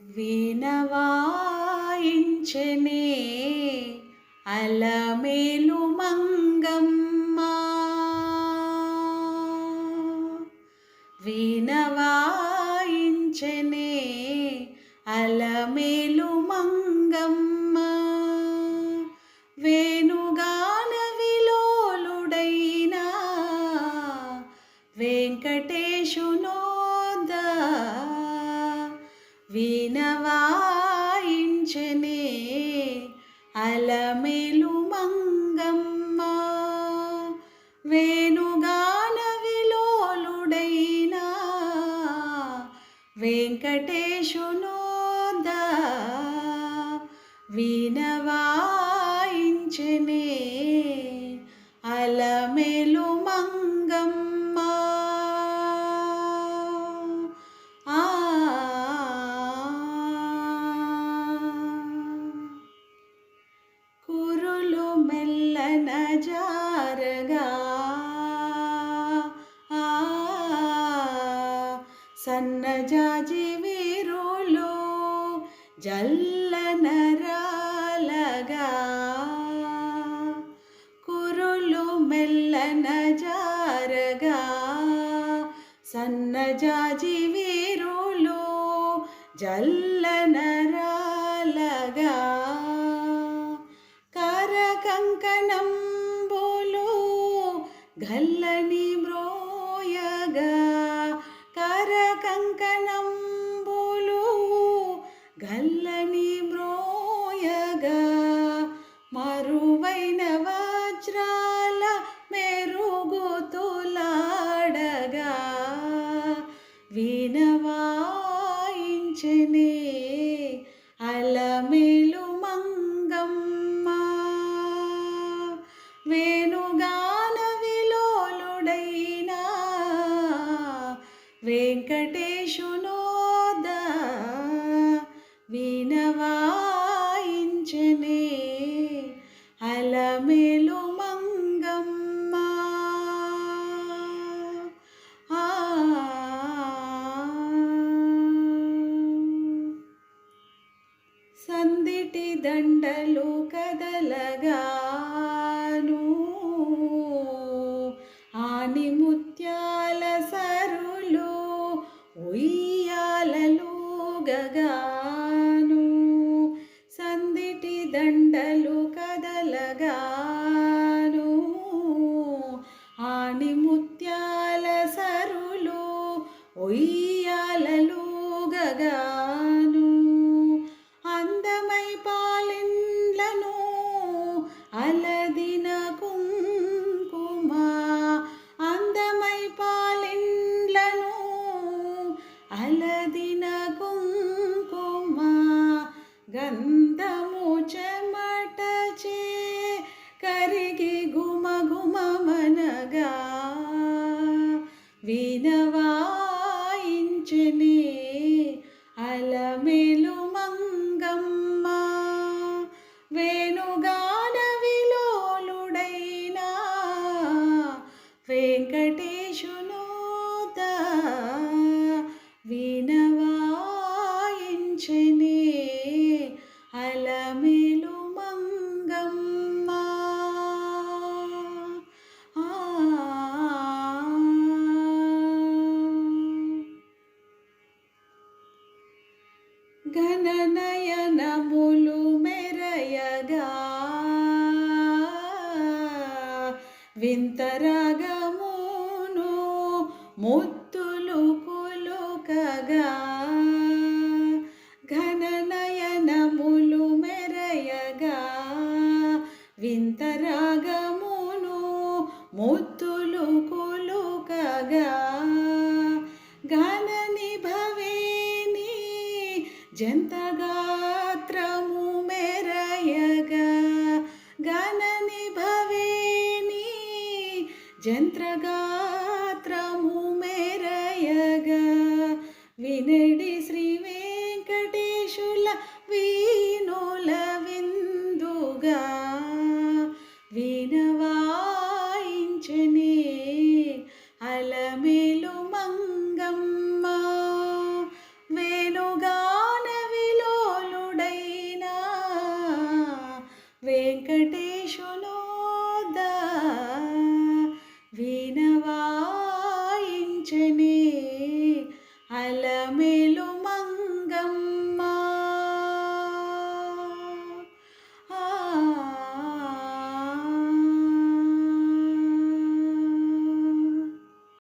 వినవాయించనే అలమేలు మంగమ్మ. వీణవాయించనే వినవాయించనే అలమేలు మంగమ్మ. వేణుగాన విలోలుడైనా వెంకటేశునోద సన్నజాజి వీరులు జల్లన రాలగా కురులు మెల్లన జారగా సన్నజాజి వీరులు జల్లన రాలగా కరకంకణంబులు గల్లని మృ కంకణంబులు గల్లని మ్రోయగా మరువైన వజ్రాల మెరుగుతులాడగా వినవాయించనే అలమేలు వెంకటేశునోద వినవాయించనే అలమేలు మంగమ్మ. ఆ. సందిటి దండలు కదలగాను ఆని ముత్యాల సరు కదలగాను. సందిటి దండలు కదలగాను. ఆని ముత్యాల సరులు ఉయ్యాలలు వీణవాయించనే అలమేలు మంగమ్మ. ఘననయనములు మెరయగా. వింతరాగమును ముత్తులు వింతరాగమును ముత్తులు కొలుకగా. ఘనని భవేని జంతగాత్రము మెరయగా. గణని భవేని జంత్రగాత్రము మెరయగా. వినడి శ్రీ వెంకటేశుల వీనుల అలమేలు